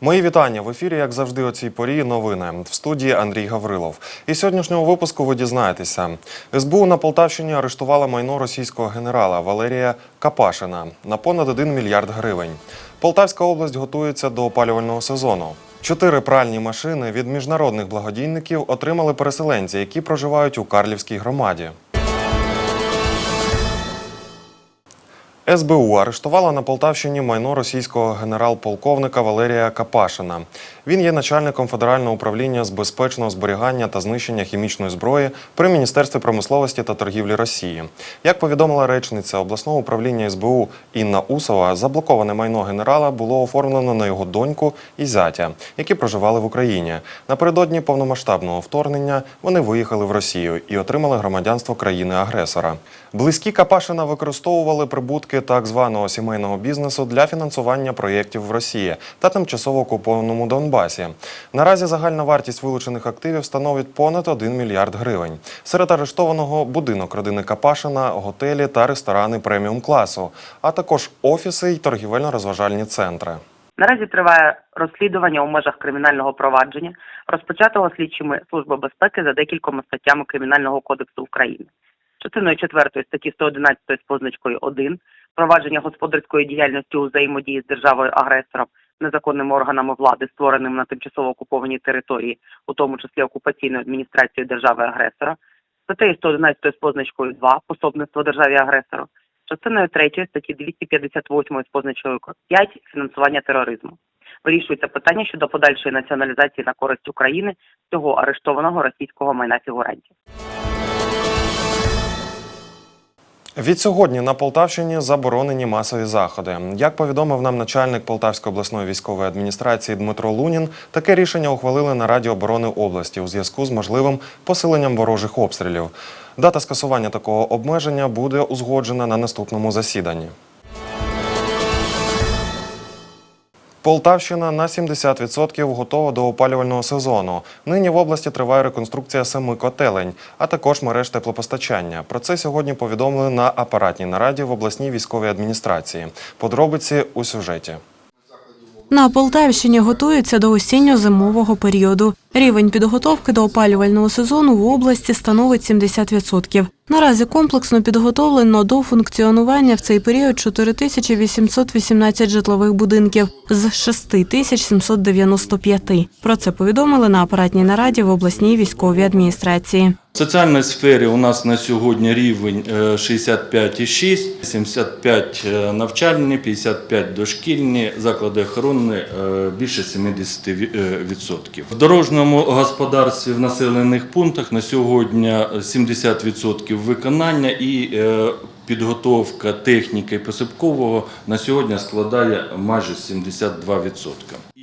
Мої вітання в ефірі, як завжди, о цій порі новини в студії Андрій Гаврилов. І сьогоднішнього випуску ви дізнаєтеся. СБУ на Полтавщині арештувала майно російського генерала Валерія Капашина на понад 1 мільярд гривень. Полтавська область готується до опалювального сезону. Чотири пральні машини від міжнародних благодійників отримали переселенці, які проживають у Карлівській громаді. СБУ арештувала на Полтавщині майно російського генерал-полковника Валерія Капашина. Він є начальником Федерального управління з безпечного зберігання та знищення хімічної зброї при Міністерстві промисловості та торгівлі Росії. Як повідомила речниця обласного управління СБУ Інна Усова, заблоковане майно генерала було оформлено на його доньку і зятя, які проживали в Україні. Напередодні повномасштабного вторгнення вони виїхали в Росію і отримали громадянство країни-агресора. Близькі Капашина використовували прибутки так званого сімейного бізнесу для фінансування проєктів в Росії та тимчасово окупованому Донбасі. Наразі загальна вартість вилучених активів становить понад 1 мільярд гривень. Серед арештованого будинок родини Капашина, готелі та ресторани преміум класу, а також офіси й торгівельно-розважальні центри. Наразі триває розслідування у межах кримінального провадження, розпочатого слідчими Служби безпеки за декількома статтями Кримінального кодексу України. Частиною 4 статті 111 з позначкою 1 провадження господарської діяльності у взаємодії з державою агресором, незаконними органами влади, створеними на тимчасово окупованій території, у тому числі окупаційною адміністрацією держави агресора, статтею 111 з позначкою 2 пособництво державі агресору, частиною 3 статті 258 з позначкою 5 фінансування тероризму. Вирішується питання щодо подальшої націоналізації на користь України цього арештованого російського майна фігурантів. Відсьогодні на Полтавщині заборонені масові заходи. Як повідомив нам начальник Полтавської обласної військової адміністрації Дмитро Лунін, таке рішення ухвалили на Раді оборони області у зв'язку з можливим посиленням ворожих обстрілів. Дата скасування такого обмеження буде узгоджена на наступному засіданні. Полтавщина на 70% готова до опалювального сезону. Нині в області триває реконструкція семи котелень, а також мереж теплопостачання. Про це сьогодні повідомили на апаратній нараді в обласній військовій адміністрації. Подробиці у сюжеті. На Полтавщині готуються до осінньо-зимового періоду. Рівень підготовки до опалювального сезону в області становить 70%. Наразі комплексно підготовлено до функціонування в цей період 4818 житлових будинків з 6795. Про це повідомили на апаратній нараді в обласній військовій адміністрації. В соціальній сфері у нас на сьогодні рівень е, 65,6, 75 е, навчальні, 55 дошкільні, заклади охорони е, більше 70%. В дорожньому господарстві в населених пунктах на сьогодні 70% виконання і е, підготовка техніки посипкового на сьогодні складає майже 72%.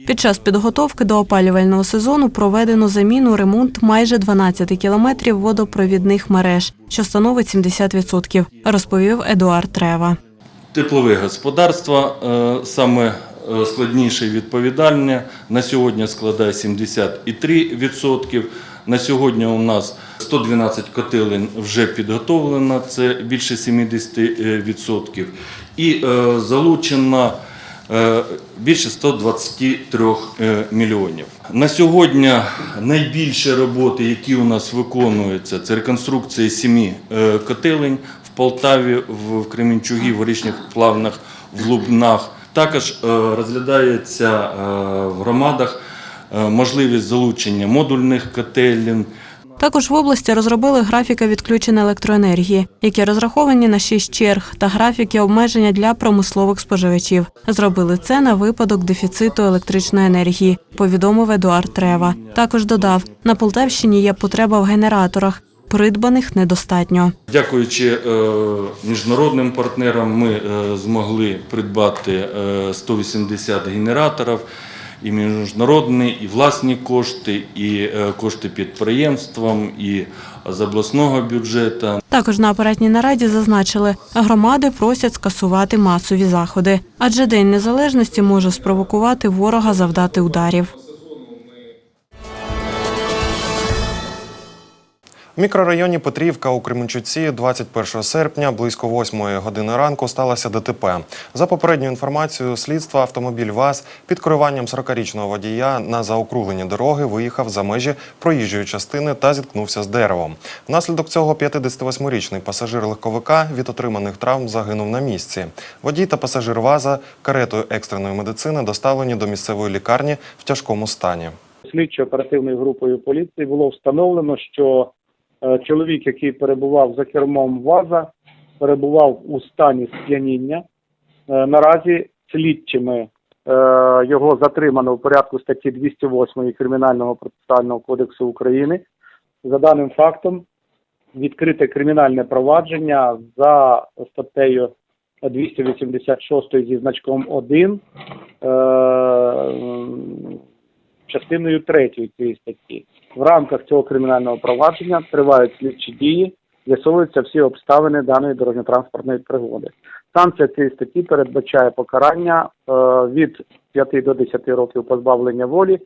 Під час підготовки до опалювального сезону проведено заміну ремонт майже 12 кілометрів водопровідних мереж, що становить 70%, розповів Едуард Трева. Теплове господарство е, саме е, складніше і відповідальне на сьогодні складає 73%. На сьогодні у нас 112 котелень вже підготовлено, це більше 70%. І е, залучено е, більше 123 е, мільйонів. На сьогодні найбільші роботи, які у нас виконуються, це реконструкція сімі котелень в Полтаві, в Кременчугі, в Горішніх Плавнах, в Лубнах. Також розглядається в громадах можливість залучення модульних котелень, Також в області розробили графіки відключення електроенергії, які розраховані на 6 черг, та графіки обмеження для промислових споживачів. Зробили це на випадок дефіциту електричної енергії, повідомив Едуард Трева. Також додав, на Полтавщині є потреба в генераторах, придбаних недостатньо. Дякуючи е, міжнародним партнерам, ми е, змогли придбати е, 180 генераторів. І міжнародні, і власні кошти, і е, кошти підприємствам, і з обласного бюджету. Також на апаратній нараді зазначили, громади просять скасувати масові заходи, адже День Незалежності може спровокувати ворога завдати ударів. У мікрорайоні Петрівка у Кременчуці 21 серпня близько 8 години ранку сталося ДТП. За попередньою інформацією слідства, автомобіль ВАЗ під керуванням 40-річного водія на заокруглені дороги виїхав за межі проїжджої частини та зіткнувся з деревом. Внаслідок цього 58-річний пасажир легковика від отриманих травм загинув на місці. Водій та пасажир ВАЗа каретою екстреної медицини доставлені до місцевої лікарні в тяжкому стані. слідчо-оперативною групою поліції було встановлено, що чоловік, який перебував за кермом ВАЗа, перебував у стані сп'яніння. Е, наразі слідчими е, його затримано в порядку статті 208 Кримінального процесуального кодексу України. За даним фактом відкрите кримінальне провадження за статтею 286 зі значком 1 е, частиною 3 цієї статті. В рамках цього кримінального провадження тривають слідчі дії, з'ясовуються всі обставини даної дорожньо-транспортної пригоди. Санкція цієї статті передбачає покарання е, від 5 до 10 років позбавлення волі,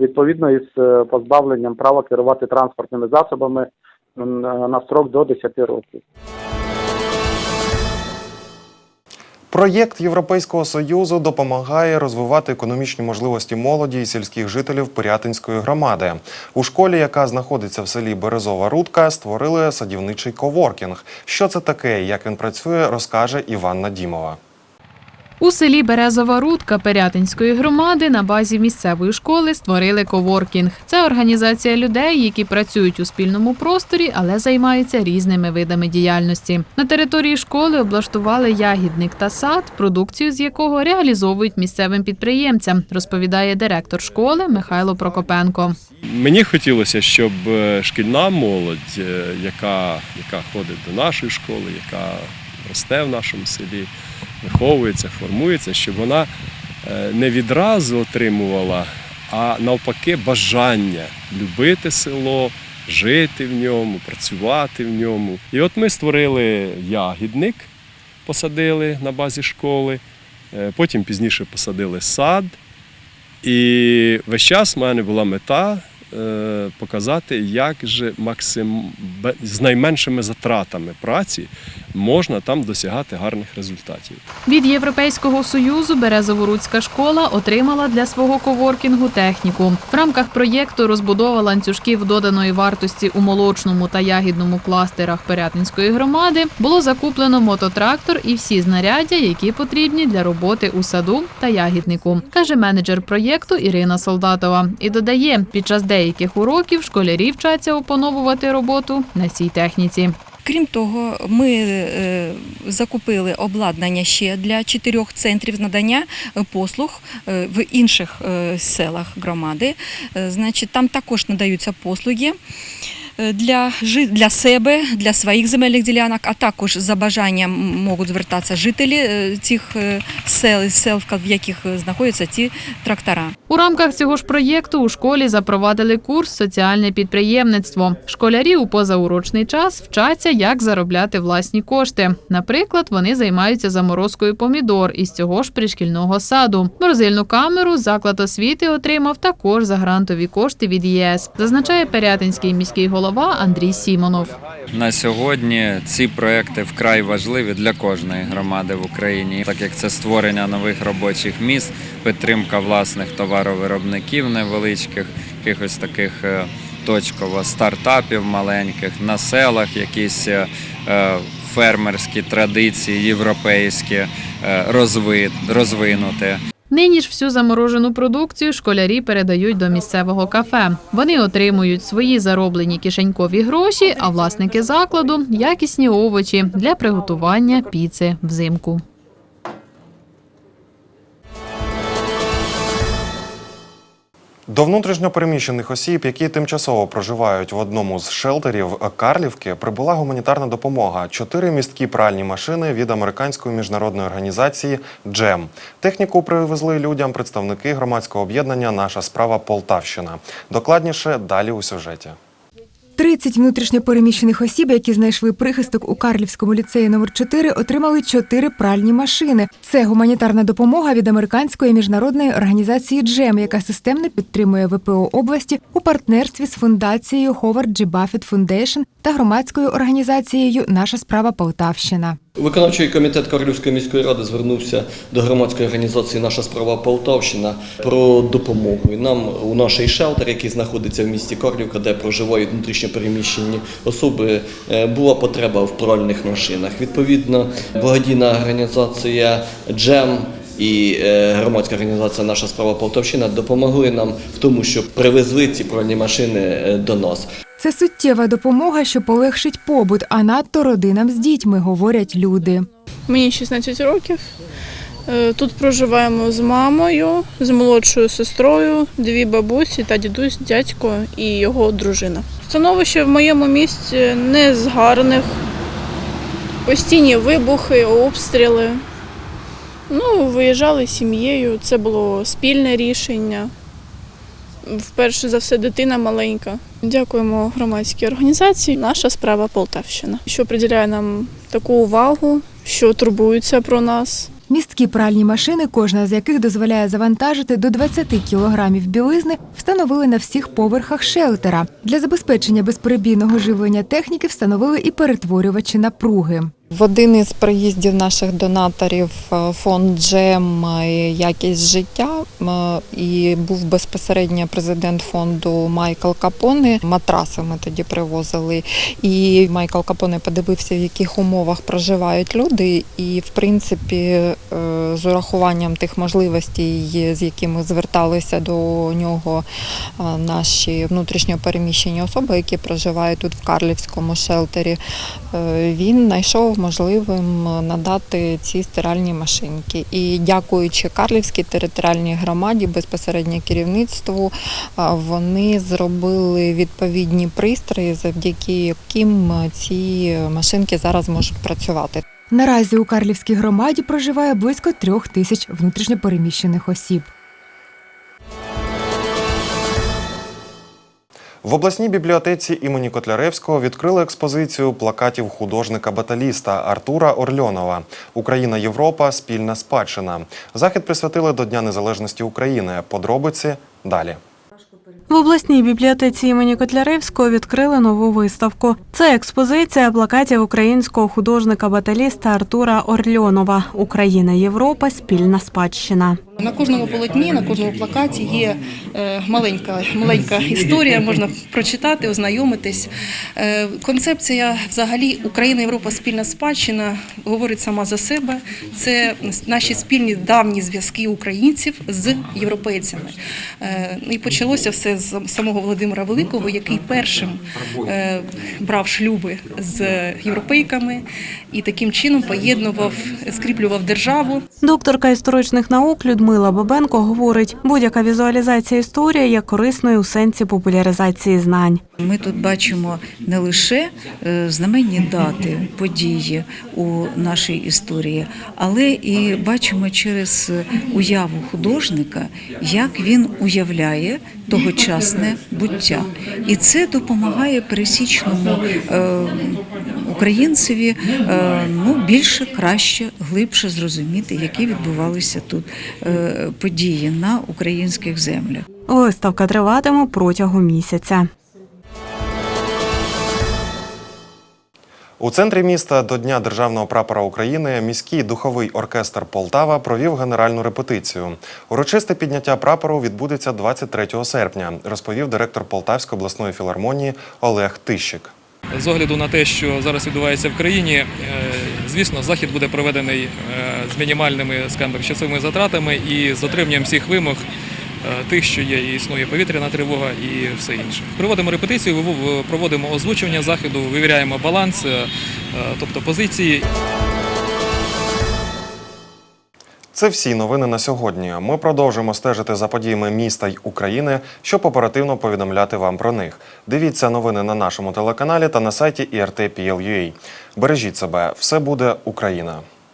відповідно із е, позбавленням права керувати транспортними засобами м, на строк до 10 років. Проєкт Європейського союзу допомагає розвивати економічні можливості молоді і сільських жителів Пирятинської громади. У школі, яка знаходиться в селі Березова Рудка, створили садівничий коворкінг. Що це таке і як він працює, розкаже Іванна Дімова. У селі Березова Рудка Пирятинської громади на базі місцевої школи створили коворкінг. Це організація людей, які працюють у спільному просторі, але займаються різними видами діяльності. На території школи облаштували ягідник та сад, продукцію з якого реалізовують місцевим підприємцям, розповідає директор школи Михайло Прокопенко. Мені хотілося, щоб е, шкільна молодь, е, яка, яка ходить до нашої школи, яка росте в нашому селі, виховується, формується, щоб вона е, не відразу отримувала, а навпаки, бажання любити село, жити в ньому, працювати в ньому. І от ми створили ягідник, посадили на базі школи, е, потім пізніше посадили сад. І весь час в мене була мета показати, як же максим... з найменшими затратами праці можна там досягати гарних результатів. Від Європейського союзу Березоворуцька школа отримала для свого коворкінгу техніку. В рамках проєкту розбудова ланцюжків доданої вартості у молочному та ягідному кластерах Пирятинської громади було закуплено мототрактор і всі знаряддя, які потрібні для роботи у саду та ягіднику, каже менеджер проєкту Ірина Солдатова. І додає, під час деяких уроків школярі вчаться опановувати роботу на цій техніці. Крім того, ми е, закупили обладнання ще для чотирьох центрів надання е, послуг е, в інших селах громади. Значить, там також надаються послуги. Е, Для, для себе, для своїх земельних ділянок, а також за бажанням можуть звертатися жителі е, цих е, сел, сел, в яких знаходяться ці трактора. У рамках цього ж проєкту у школі запровадили курс соціальне підприємництво. Школярі у позаурочний час вчаться, як заробляти власні кошти. Наприклад, вони займаються заморозкою помідор із цього ж пришкільного саду. Морозильну камеру заклад освіти отримав також за грантові кошти від ЄС, зазначає Пирятинський міський голова Андрій Сімонов. На сьогодні ці проекти вкрай важливі для кожної громади в Україні, так як це створення нових робочих місць, підтримка власних товаровиробників невеличких, якихось таких е, точково стартапів маленьких на селах, якісь е, е, фермерські традиції європейські розви- розвинути. Нині ж всю заморожену продукцію школярі передають до місцевого кафе. Вони отримують свої зароблені кишенькові гроші, а власники закладу якісні овочі для приготування піци взимку. До внутрішньопереміщених осіб, які тимчасово проживають в одному з шелтерів Карлівки, прибула гуманітарна допомога. Чотири місткі пральні машини від американської міжнародної організації Джем. Техніку привезли людям представники громадського об'єднання Наша справа Полтавщина. Докладніше далі у сюжеті. Три 30 внутрішньопереміщених осіб, які знайшли прихисток у Карлівському ліцеї номер 4 отримали 4 пральні машини. Це гуманітарна допомога від американської міжнародної організації Джем, яка системно підтримує ВПО області у партнерстві з фундацією Ховард Джі Баффет Фундейшн та громадською організацією Наша справа Полтавщина. Виконавчий комітет Карлівської міської ради звернувся до громадської організації Наша справа Полтавщина про допомогу. Нам у нашій шелтер, який знаходиться в місті Карлівка, де проживають внутрішньопереміщені особи, е, була потреба в пральних машинах. Відповідно, благодійна організація Джем. І е, громадська організація Наша справа Полтавщина допомогли нам в тому, щоб привезли ці пральні машини е, до нас. Це суттєва допомога, що полегшить побут, а надто родинам з дітьми, говорять люди. Мені 16 років. Е, Тут проживаємо з мамою, з молодшою сестрою, дві бабусі та дідусь, дядько і його дружина. Становище в моєму місті не з гарних. Постійні вибухи, обстріли. Ну, виїжджали з сім'єю, це було спільне рішення. Вперше за все дитина маленька. Дякуємо громадській організації. Наша справа Полтавщина, що приділяє нам таку увагу, що турбуються про нас. Місткі пральні машини, кожна з яких дозволяє завантажити до 20 кілограмів білизни, встановили на всіх поверхах шелтера. Для забезпечення безперебійного живлення техніки встановили і перетворювачі напруги. В один із приїздів наших донаторів е, фонд Джем якість життя і був безпосередньо президент фонду Майкл Капоне. Матраси ми тоді привозили. І Майкл Капоне подивився, в яких умовах проживають люди, і в принципі е, з урахуванням тих можливостей, з якими зверталися до нього е, наші внутрішньо переміщені особи, які проживають тут в Карлівському шелтері, він знайшов можливим надати ці стиральні машинки. І дякуючи Карлівській територіальній громаді, безпосередньо керівництву, вони зробили відповідні пристрої, завдяки яким ці машинки зараз можуть працювати. Наразі у Карлівській громаді проживає близько трьох тисяч внутрішньопереміщених осіб. В обласній бібліотеці імені Котляревського відкрили експозицію плакатів художника-баталіста Артура Орльонова Україна Європа спільна спадщина. Захід присвятили до Дня Незалежності України. Подробиці далі. В обласній бібліотеці імені Котляревського відкрили нову виставку. Це експозиція плакатів українського художника-баталіста Артура Орльонова Україна Європа спільна спадщина. На кожному полотні, на кожному плакаті є е, маленька, маленька історія, можна прочитати, ознайомитись. Е, Концепція взагалі Україна, Європа, спільна спадщина говорить сама за себе. Це наші спільні давні зв'язки українців з європейцями. Е, І почалося все з самого Володимира Великого, який першим е, брав шлюби з європейками і таким чином поєднував, скріплював державу. Докторка історичних наук Людмила Бабенко говорить, будь-яка візуалізація історії є корисною у сенсі популяризації знань. Ми тут бачимо не лише е, знаменні дати, події у нашій історії, але і бачимо через уяву художника, як він уявляє тогочасне буття. І це допомагає пересічному е, українцеві е, ну, більше, краще, глибше зрозуміти, які відбувалися тут події на українських землях. Виставка триватиме протягом місяця. У центрі міста до Дня державного прапора України міський духовий оркестр Полтава провів генеральну репетицію. Урочисте підняття прапору відбудеться 23 серпня, розповів директор Полтавської обласної філармонії Олег Тищик. З огляду на те, що зараз відбувається в країні, е, звісно, захід буде проведений е, з мінімальними скажімо часовими затратами і з дотриманням всіх вимог тих, що є, і існує повітряна тривога і все інше. Проводимо репетицію, проводимо озвучування заходу, вивіряємо баланс, е, тобто позиції. Це всі новини на сьогодні. Ми продовжимо стежити за подіями міста й України, щоб оперативно повідомляти вам про них. Дивіться новини на нашому телеканалі та на сайті IRT.PL.UA. Бережіть себе, все буде Україна.